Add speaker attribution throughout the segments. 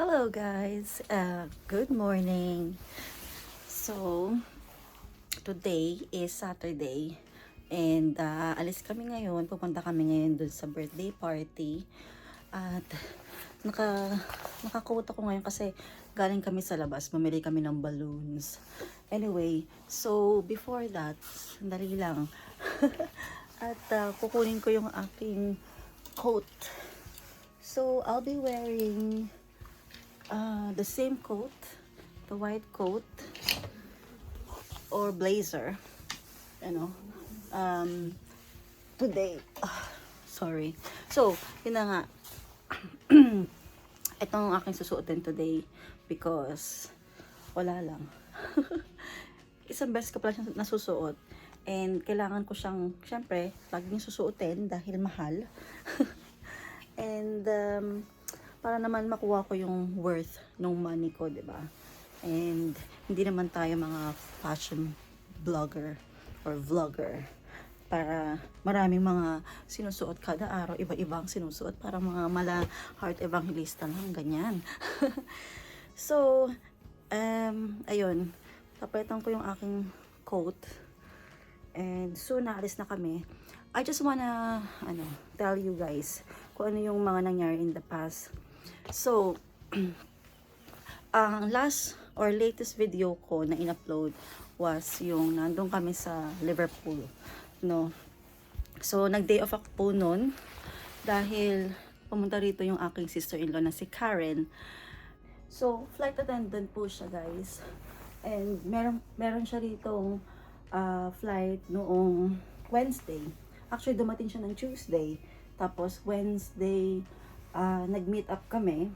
Speaker 1: Hello guys, uh, good morning. So, today is Saturday and uh, alis kami ngayon, pupunta kami ngayon dun sa birthday party. At naka nakakote ako ngayon kasi galing kami sa labas, mamili kami ng balloons. Anyway, so before that, sandali lang. At uh, kukunin ko yung aking coat. So, I'll be wearing uh, the same coat, the white coat or blazer, you know, um, today. ah, sorry. So, yun na nga. Itong aking susuotin today because wala lang. Isang beses ko pala siyang nasusuot and kailangan ko siyang, syempre, laging susuotin dahil mahal. and um, para naman makuha ko yung worth ng money ko, 'di ba? And hindi naman tayo mga fashion blogger or vlogger para maraming mga sinusuot kada araw, iba-ibang sinusuot para mga mala heart evangelista lang, ganyan. so, um, ayun, papalitan ko yung aking coat and soon naalis na kami. I just wanna, ano, tell you guys kung ano yung mga nangyari in the past. So, ang last or latest video ko na in-upload was yung nandun kami sa Liverpool, no. So, nag-day off ako po noon dahil pumunta rito yung aking sister-in-law na si Karen. So, flight attendant po siya, guys. And meron meron siya rito flight noong Wednesday. Actually, dumating siya ng Tuesday. Tapos, Wednesday, ah, nag-meet up kami.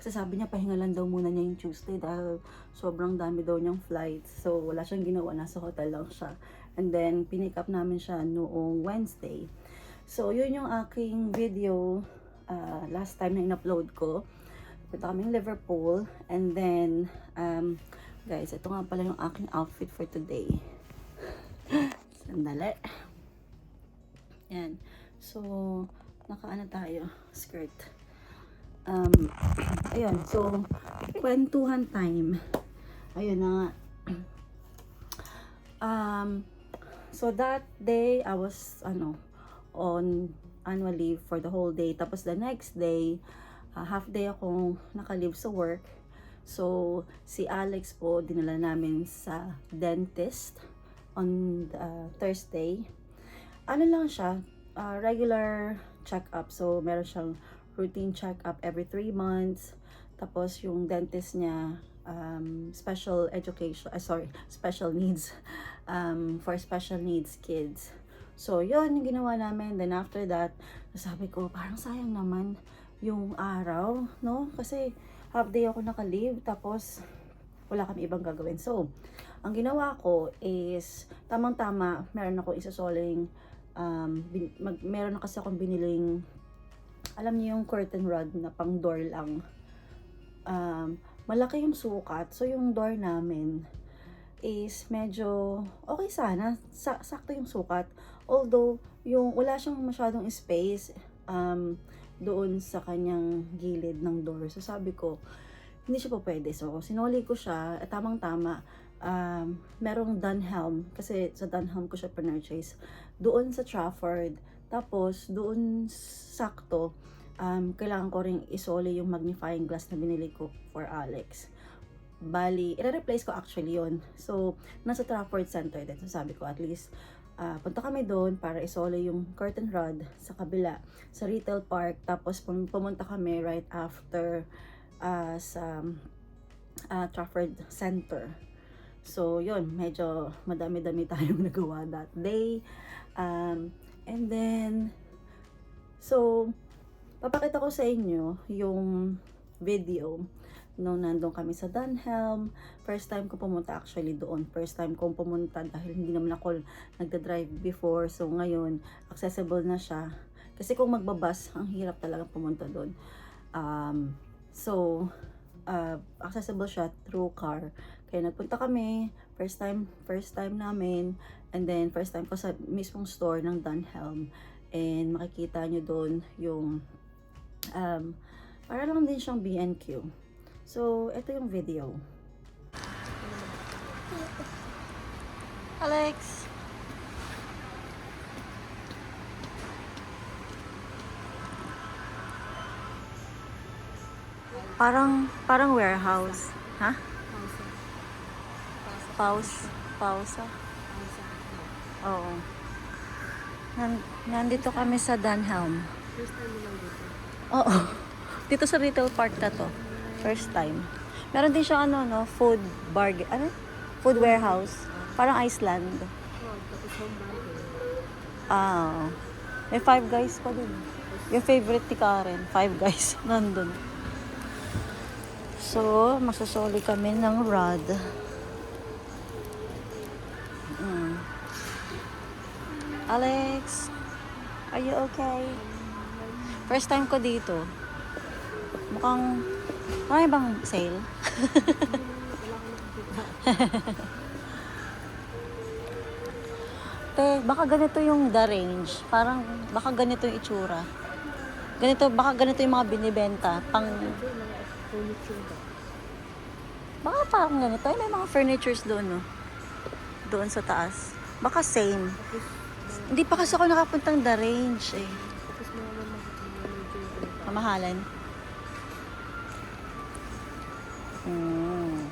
Speaker 1: Kasi sabi niya, pahinga lang daw muna niya yung Tuesday dahil sobrang dami daw niyang flights. So, wala siyang ginawa. Nasa hotel lang siya. And then, pinick up namin siya noong Wednesday. So, yun yung aking video ah, last time na in-upload ko. Punta kami Liverpool. And then, um, guys, ito nga pala yung aking outfit for today. Sandali. Yan. So, nakaano tayo, skirt. Um, ayun, so, kwentuhan time. Ayun na nga. Um, so that day, I was, ano, on annual leave for the whole day. Tapos the next day, uh, half day akong nakalive sa work. So, si Alex po, dinala namin sa dentist on uh, Thursday. Ano lang siya, uh, regular check-up. So, meron siyang routine check-up every 3 months. Tapos, yung dentist niya, um, special education, uh, sorry, special needs, um, for special needs kids. So, yun yung ginawa namin. Then, after that, sabi ko, parang sayang naman yung araw, no? Kasi, half day ako naka-leave, tapos, wala kami ibang gagawin. So, ang ginawa ko is, tamang-tama, meron ako isasoling, um, bin, mag, meron na kasi akong biniling, alam niyo yung curtain rod na pang door lang. Um, malaki yung sukat, so yung door namin is medyo okay sana, sa, sakto yung sukat. Although, yung wala siyang masyadong space um, doon sa kanyang gilid ng door. So sabi ko, hindi siya po pwede. So, sinuli ko siya, at tamang-tama, um, merong Dunhelm, kasi sa Dunhelm ko siya purchase, doon sa Trafford. Tapos, doon sakto, um, kailangan ko rin isoli yung magnifying glass na binili ko for Alex. Bali, i-replace ko actually yon So, nasa Trafford Center din. So, sabi ko, at least, uh, punta kami doon para isole yung curtain rod sa kabila, sa retail park. Tapos, pum- pumunta kami right after uh, sa uh, Trafford Center. So, yun, medyo madami-dami tayong nagawa that day. Um, and then, so, papakita ko sa inyo yung video nung nandun kami sa Dunhelm. First time ko pumunta actually doon. First time kong pumunta dahil hindi naman ako nagda-drive before. So, ngayon, accessible na siya. Kasi kung magbabas, ang hirap talaga pumunta doon. Um, so, uh, accessible siya through car. Kaya nagpunta kami, first time, first time namin, and then first time ko sa mismong store ng Dunhelm. And makikita nyo doon yung um, Para lang din siyang B&Q. So, ito yung video. Alex! Parang, parang warehouse. Ha? Pause. Pausa. Oo. Nan- nandito kami sa Dunhelm.
Speaker 2: First time mo lang dito.
Speaker 1: Oo. Dito sa retail park na to. First time. Meron din siya ano, no? Food bargain. Ano? Food warehouse. Parang Iceland.
Speaker 2: Oh.
Speaker 1: Ah. May Five Guys pa din. Yung favorite ni Karen. Five Guys. Nandun. So, masasoli kami ng rod. Mm. Alex, are you okay? First time ko dito. Mukhang, marami bang sale? Te, baka ganito yung the range. Parang, baka ganito yung itsura. Ganito, baka ganito yung mga binibenta. Pang, baka parang ganito. Ay, may mga furnitures doon, no? Doon sa taas. Baka same. Hindi pa kasi ako nakapuntang the range, eh. Kamahalan. Mm.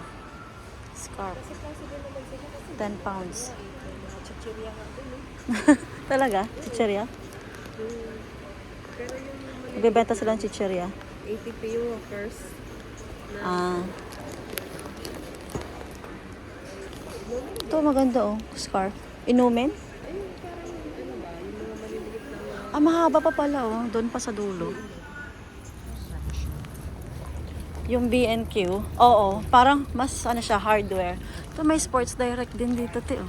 Speaker 1: Scarf.
Speaker 2: Kasi possible naman sila kasi
Speaker 1: 10 pounds. Talaga? Chicheria? Nagbebenta sila ng chicheria.
Speaker 2: 80 yung workers
Speaker 1: Ah. Ito maganda oh, scarf. Inumin? Ah, mahaba pa pala oh, doon pa sa dulo. Yung B&Q, oo, parang mas ano siya, hardware. Ito may Sports Direct din dito, te. Oh.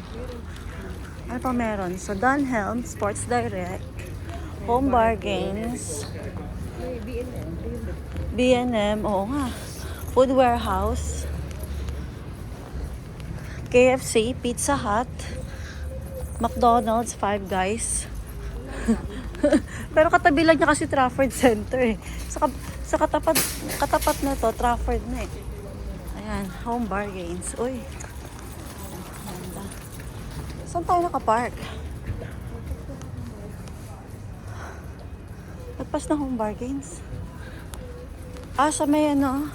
Speaker 1: Ano pa meron? So, Dunhelm, Sports Direct, Home Bargains? B&M, oo nga. Food Warehouse, KFC, Pizza Hut, McDonald's, Five Guys. Pero katabi lang niya kasi Trafford Center eh. Sa, sa katapat, katapat na to, Trafford na eh. Ayan, home bargains. Uy. Ganda. Saan tayo nakapark? Lagpas na home bargains. Ah, sa may ano,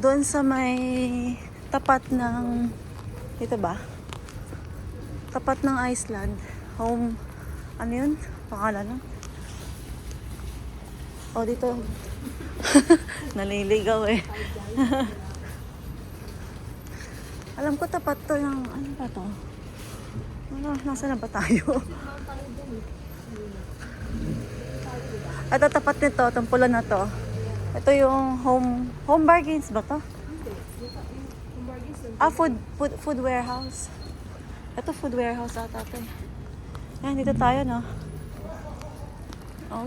Speaker 1: doon sa may tapat ng, dito ba? Tapat ng Iceland. Home, ano yun? Pangalan nun? Oh, dito. Naliligaw eh. Alam ko tapat to yung, ano ba to? Ano, nasa na ba tayo? Ito tapat nito, itong pula na to. Ito yung home, home bargains ba to? Ah, food, food, food warehouse. Ito food warehouse ata ito eh. Yan, dito tayo, no?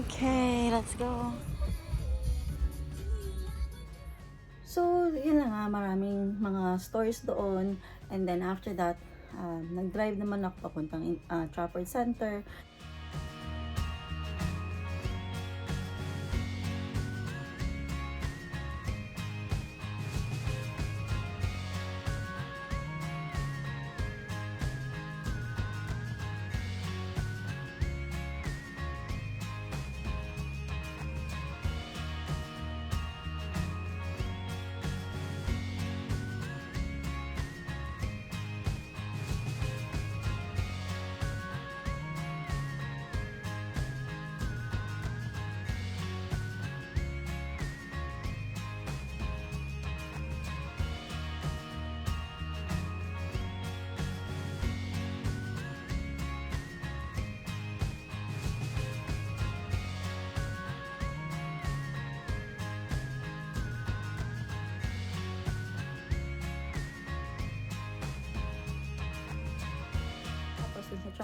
Speaker 1: Okay, let's go. So, yun na nga, maraming mga stores doon. And then after that, ah, nag-drive naman ako papuntang uh, Trafford Center.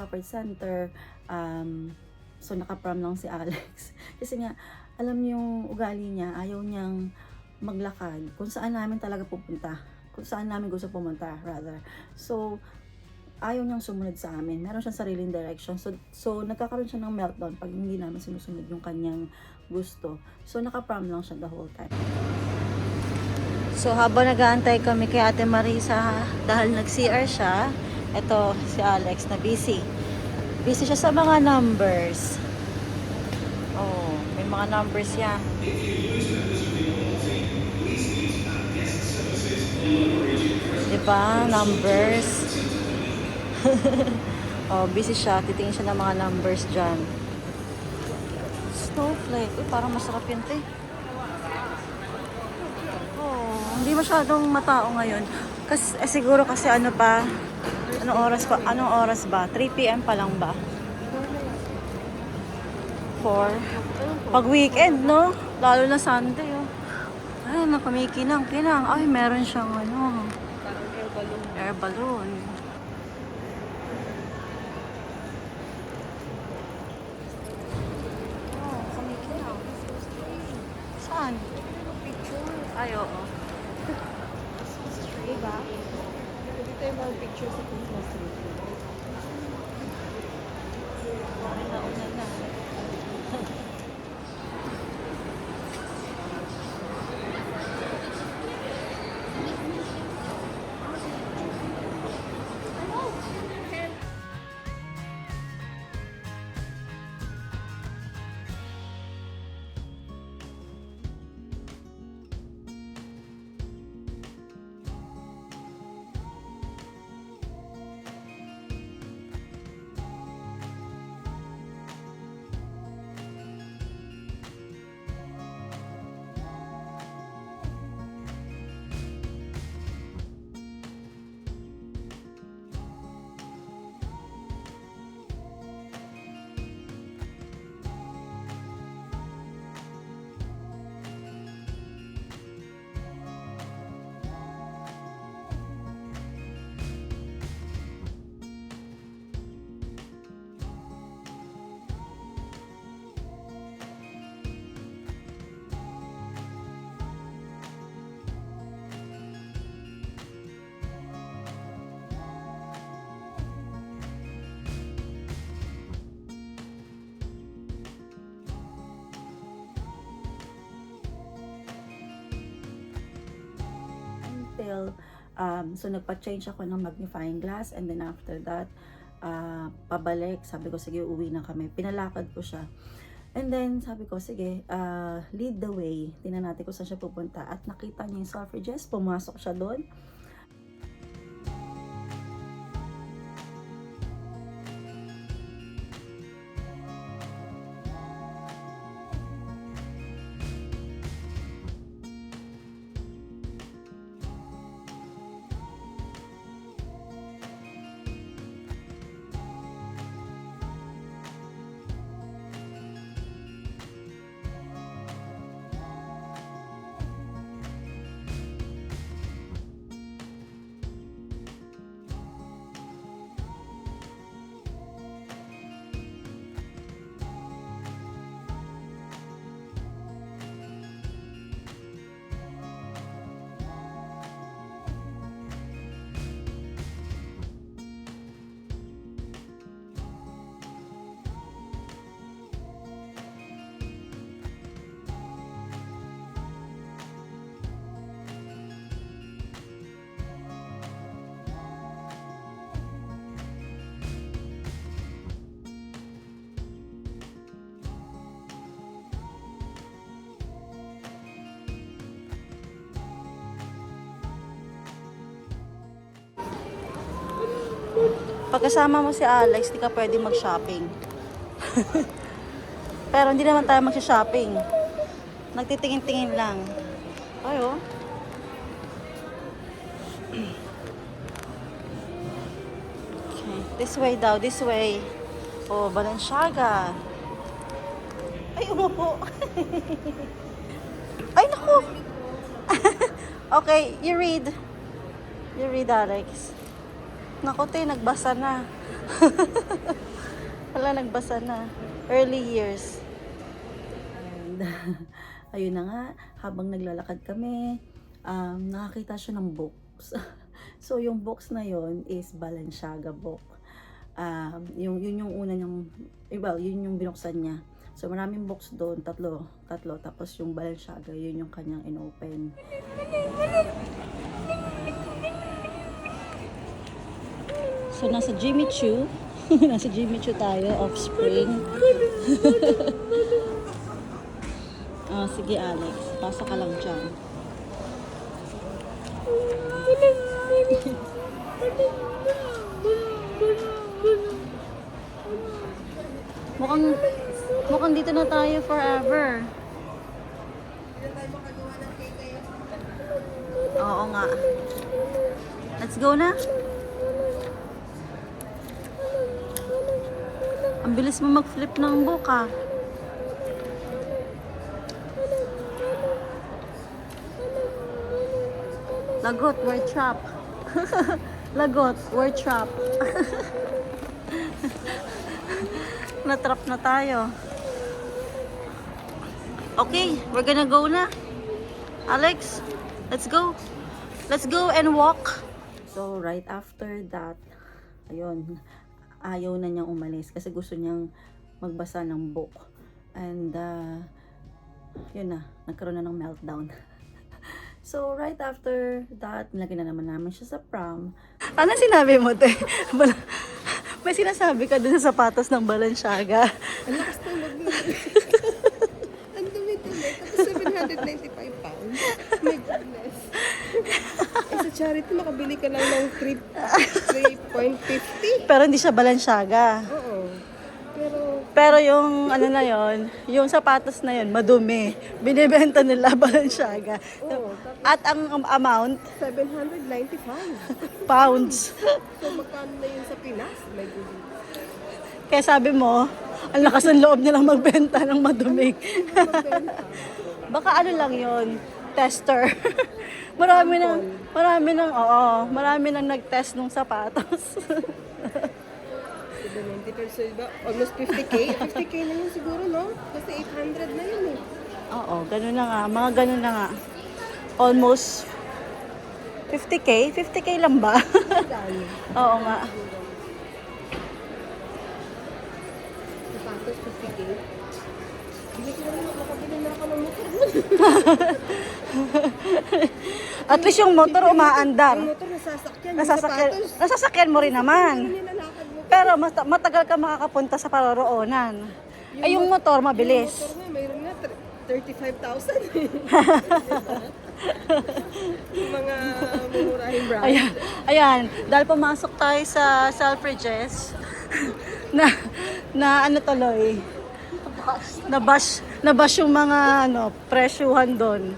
Speaker 1: Trafford Center, um, so nakaprom lang si Alex. Kasi nga, alam niyo yung ugali niya, ayaw niyang maglakad kung saan namin talaga pupunta. Kung saan namin gusto pumunta, rather. So, ayaw niyang sumunod sa amin. Meron siyang sariling direction. So, so nagkakaroon siya ng meltdown pag hindi namin sinusunod yung kanyang gusto. So, naka-prom lang siya the whole time. So, habang nag-aantay kami kay Ate Marisa, dahil nag-CR siya, eto si Alex na busy. Busy siya sa mga numbers. Oh, may mga numbers yan. Diba? Numbers. oh, busy siya. Titingin siya ng mga numbers dyan. Snowflake. Uy, parang masarap yun, te. Oh, hindi masyadong matao ngayon. Kasi, eh, siguro kasi ano pa, anong oras pa, anong oras ba? 3 p.m. pa lang ba? 4? Pag weekend, no? Lalo na Sunday, oh. Ay, nakamikinang, kinang. Ay, meron siyang ano,
Speaker 2: air balloon.
Speaker 1: air balloon. Until um, so nagpa-change ako ng magnifying glass and then after that uh, pabalik. Sabi ko sige uwi na kami. Pinalakad ko siya. And then sabi ko sige uh, lead the way. Tingnan natin kung saan siya pupunta. At nakita niya yung suffrages pumasok siya doon Pagkasama mo si Alex, di ka pwede mag-shopping. Pero hindi naman tayo mag-shopping. Nagtitingin-tingin lang. Ay, oh. Okay. This way daw, this way. Oh, Balenciaga. Ay, umupo. Ay, naku. okay, you read. You read, Alex. Naku, te, nagbasa na. Wala, nagbasa na. Early years. And, ayun na nga, habang naglalakad kami, um, nakakita siya ng books. so, yung books na yon is Balenciaga book. Um, yung, yun yung una niyang, eh, well, yun yung binuksan niya. So maraming box doon, tatlo, tatlo. Tapos yung Balenciaga, yun yung kanyang inopen. So nasa Jimmy Choo. nasa Jimmy Choo tayo, offspring. Ah, sige Alex, pasa ka lang dyan. Mukhang, mukhang dito na tayo forever. Oo nga. Let's go na. Ang bilis mo mag-flip ng book ah. Lagot, we're trapped. Lagot, we're trapped. Natrap na tayo. Okay, we're gonna go na. Alex, let's go. Let's go and walk. So, right after that, ayun, ayaw na niyang umalis kasi gusto niyang magbasa ng book. And, uh, yun na, nagkaroon na ng meltdown. so, right after that, nilagyan na naman namin siya sa pram. Ano sinabi mo, te? May sinasabi ka dun sa sapatos ng Balenciaga.
Speaker 2: Ang lakas ng loob mo. Ang dumi-dumi. Tapos 795 pounds. My goodness. Eh, sa charity, makabili ka lang ng 3 3.50.
Speaker 1: Pero hindi siya Balenciaga.
Speaker 2: Oo. Pero,
Speaker 1: Pero yung ano na yon, yung sapatos na yon madumi. Binibenta nila Balenciaga.
Speaker 2: oo. Tapos
Speaker 1: At ang am- amount,
Speaker 2: 795.
Speaker 1: pounds.
Speaker 2: So, magkano na yun sa Pinas? My goodness.
Speaker 1: Kaya sabi mo, ang lakas ng loob nilang magbenta ng madumi. Baka ano lang yon, tester. marami nang, marami nang, oo, marami nang nag-test ng sapatos.
Speaker 2: 790 so iba, almost 50k. 50k na yun siguro, no? Kasi 800 na yun eh.
Speaker 1: oo, ganun na nga, mga ganun na nga. Almost 50k? 50k lang ba? Oo nga.
Speaker 2: Sapatos, 50k. Bili ko na rin, makabili na ako ng motor.
Speaker 1: At least yung motor umaandar.
Speaker 2: Yung motor nasasakyan,
Speaker 1: Nasasakyan, nasasakyan mo rin naman. Pero mata- matagal ka makakapunta sa paroroonan. Ay, yung motor mabilis.
Speaker 2: Yung motor nga, mayroon tr- 35,000. yung mga mumurahing brand.
Speaker 1: Ayan, ayan, dahil pumasok tayo sa Selfridges, na, na ano tuloy, na bash, na bash yung mga ano, presyuhan doon.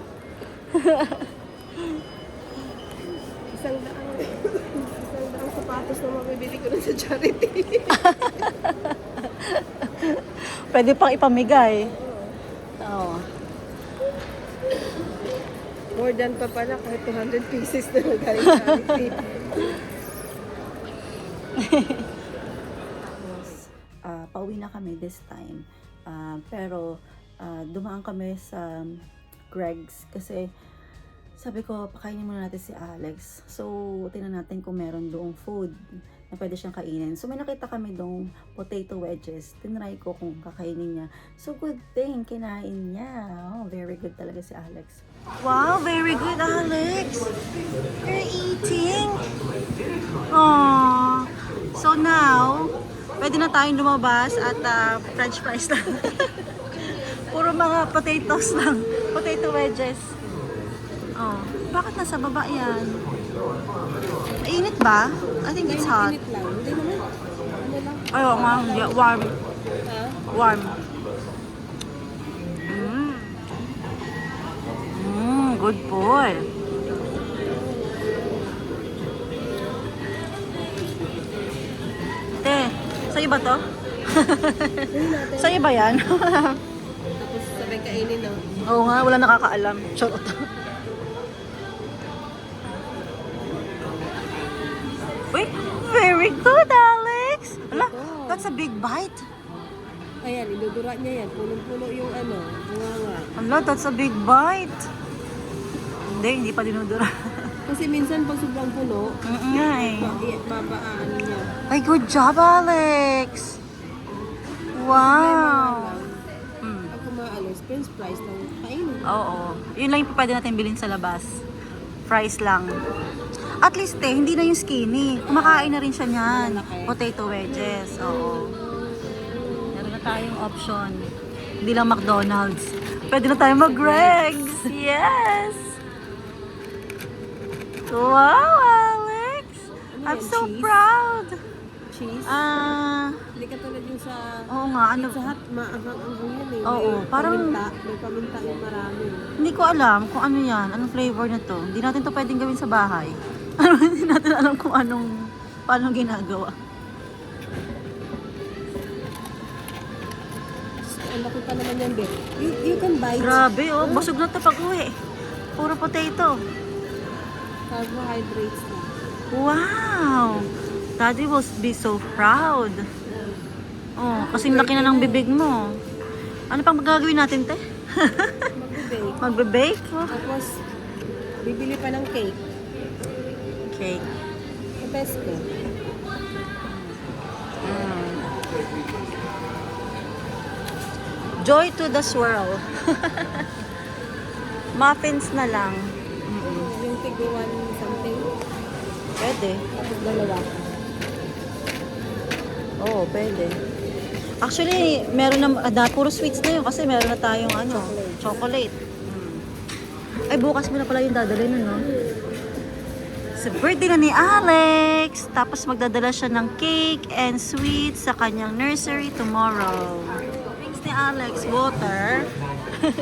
Speaker 2: Isang daang, isang daang sapatos na mabibili ko na sa charity.
Speaker 1: Pwede pang ipamigay. Oo.
Speaker 2: More than pa pala, kahit 200 pieces na galing charity.
Speaker 1: Ah, pauwi na kami this time. Ah, pero ah, dumaan kami sa Greg's kasi sabi ko, pakainin muna natin si Alex. So, tingnan natin kung meron doong food na pwede siyang kainin. So, may nakita kami doong potato wedges. Tinry ko kung kakainin niya. So, good thing, kinain niya. Oh, very good talaga si Alex. Wow, very good, Alex. You're eating. Aww. So now, pwede na tayong lumabas at ah, french fries lang. Puro mga potatoes lang. Potato wedges. Oh, bakit nasa baba yan? Mainit ba? I think it's hot.
Speaker 2: Init lang. Hindi naman. Ano lang.
Speaker 1: Nga, warm.
Speaker 2: Ha?
Speaker 1: Warm. Mm. Mm, good boy. Te, sa'yo ba to? Sa'yo ba yan?
Speaker 2: Kainin, no?
Speaker 1: Oo nga, wala nakakaalam. Charot. Uy, very good, Alex! Ala, that's a big bite.
Speaker 2: Ayan, idudura niya yan. Punong-puno yung ano, bunga
Speaker 1: Ala, that's a big bite. Hindi, hindi pa dinudura.
Speaker 2: Kasi minsan pag sobrang puno,
Speaker 1: nga eh.
Speaker 2: babaan niya.
Speaker 1: Ay, good job, Alex! Wow!
Speaker 2: French fries lang. Kainin.
Speaker 1: Oo. Yun lang yung pwede natin bilhin sa labas. Fries lang. At least eh, hindi na yung skinny. Kumakain na rin siya niyan. Potato wedges. Oo. Meron na tayong option. Hindi lang McDonald's. Pwede na tayo mag-Greg's. Yes! Wow, Alex!
Speaker 2: Ano
Speaker 1: I'm so proud!
Speaker 2: Cheese.
Speaker 1: Ah,
Speaker 2: Hindi ka tulad yung sa...
Speaker 1: oo nga, ano,
Speaker 2: Sa hot, maanghang-anghang yan eh.
Speaker 1: Oo,
Speaker 2: may
Speaker 1: parang-
Speaker 2: Paminta, may paminta yung marami.
Speaker 1: Hindi ko alam kung ano yan, anong flavor na to. Hindi natin to pwedeng gawin sa bahay. Ano, hindi natin alam kung anong, paano ginagawa.
Speaker 2: Ang laki pa naman yan, Beth. You, you can buy
Speaker 1: Grabe, oh, busog na to pag uwi. Puro potato.
Speaker 2: carbohydrates na.
Speaker 1: Wow! Daddy will be so proud. Oh, kasing laki na ng bibig mo. Ano pang gagawin natin, te?
Speaker 2: Magbe-bake.
Speaker 1: Magbe-bake? Oh.
Speaker 2: Tapos, bibili pa ng cake.
Speaker 1: Cake.
Speaker 2: Sa best ko.
Speaker 1: Mm. Joy to the swirl. Muffins na lang. Mm-mm.
Speaker 2: Yung tiguan something.
Speaker 1: Pwede.
Speaker 2: Tapos dalawa.
Speaker 1: Oo, pwede. Actually, meron na, ah, puro sweets na yun kasi meron na tayong ano, chocolate. Mm. Ay, bukas mo na pala yung dadalhin nun, no? Sa birthday na ni Alex. Tapos magdadala siya ng cake and sweets sa kanyang nursery tomorrow. Drinks ni Alex, water.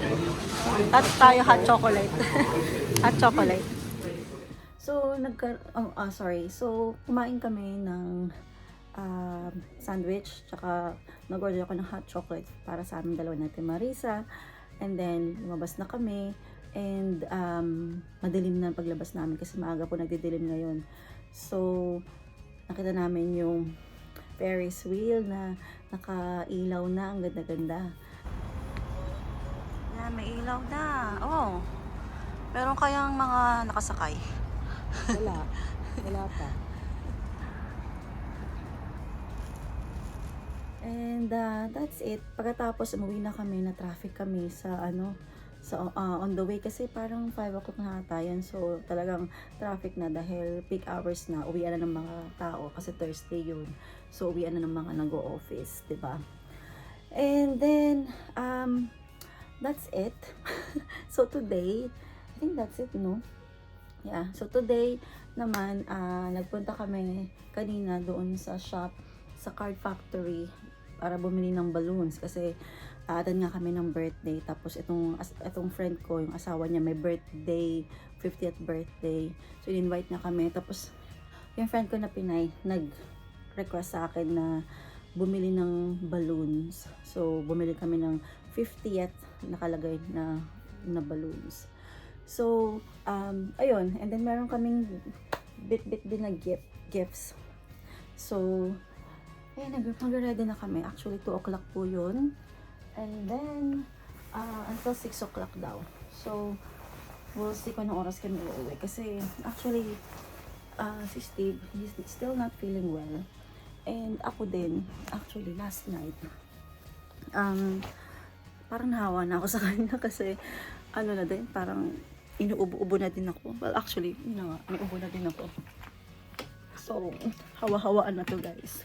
Speaker 1: At tayo hot chocolate. hot chocolate. So, nagka... Oh, ah, sorry. So, kumain kami ng um, sandwich, tsaka nag-order ako ng hot chocolate para sa aming dalawa natin Marisa. And then, lumabas na kami. And um, madilim na ang paglabas namin kasi maaga po nagdidilim ngayon. So, nakita namin yung Ferris wheel na nakailaw na. Ang ganda-ganda. Yan, may ilaw na. Oh. Meron kayang mga nakasakay.
Speaker 2: Wala. Wala pa.
Speaker 1: And uh, that's it. Pagkatapos umuwi na kami, na traffic kami sa ano, sa uh, on the way kasi parang 5 o'clock na ata yan. So talagang traffic na dahil peak hours na. Uwian na ng mga tao kasi Thursday yun. So uwian na ng mga nag-o-office, 'di ba? And then um that's it. so today, I think that's it, no? Yeah. So today naman ah, nagpunta kami kanina doon sa shop sa Card Factory para bumili ng balloons kasi aadan nga kami ng birthday. Tapos itong itong friend ko yung asawa niya may birthday 50th birthday. So in-invite niya kami. Tapos yung friend ko na Pinay nag request sa akin na bumili ng balloons. So bumili kami ng 50th nakalagay na na balloons. So um ayun. And then meron kaming bit-bit din na gift gifts. So eh, nag ready na kami. Actually, 2 o'clock po yun. And then, uh, until 6 o'clock daw. So, we'll see kung anong oras kami uuwi. Kasi, actually, uh, si Steve, he's still not feeling well. And ako din, actually, last night, um, parang nahawa na ako sa kanya kasi, ano na din, parang inuubo-ubo na din ako. Well, actually, yun na nga, may ubo na din ako. So, hawa-hawaan na to guys.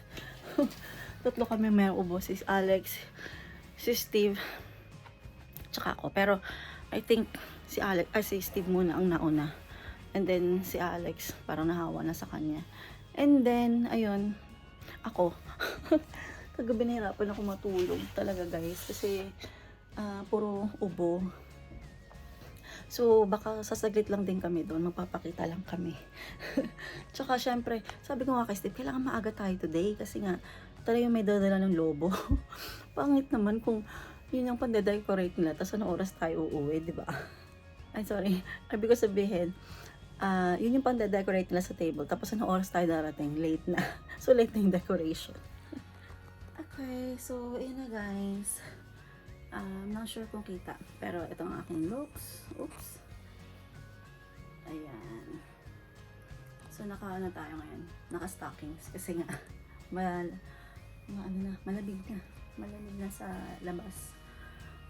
Speaker 1: Tatlo kami may ubo. Si Alex, si Steve, tsaka ako. Pero, I think, si Alex, ay si Steve muna ang nauna. And then, si Alex, parang nahawa na sa kanya. And then, ayun, ako. Kagabi nahirapan ako matulog talaga guys. Kasi, ah, puro ubo. So, baka sasaglit lang din kami doon. Magpapakita lang kami. Tsaka, syempre, sabi ko nga kay Steve, kailangan maaga tayo today. Kasi nga, talagang may dadala ng lobo. Pangit naman kung yun yung pande-decorate nila. Tapos, anong oras tayo uuwi, di ba? Ay, sorry. Sabi ko sabihin, ah yun yung pande-decorate nila sa table. Tapos, anong oras tayo darating? Late na. so, late na yung decoration. okay, so, yun na guys. I'm not sure kung kita. Pero ito ang aking looks. Oops. Ayan. So, naka ano tayo ngayon? Naka-stockings. Kasi nga, mal, ma, ano na, malamig na. Malamig na sa labas.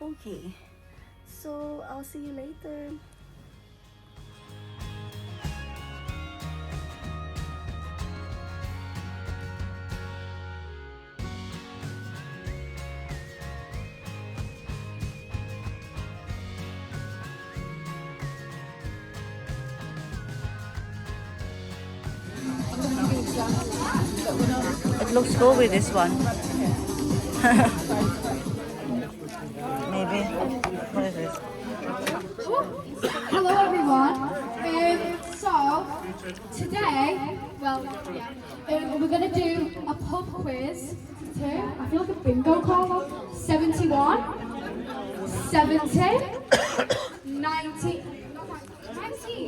Speaker 1: Okay. So, I'll see you later. Looks cool with this one. Maybe. What is this?
Speaker 3: Hello everyone. Um, so today, well, yeah, um, we're gonna do a pub quiz. Two. I feel like a bingo card. 71, 70, 90, 69,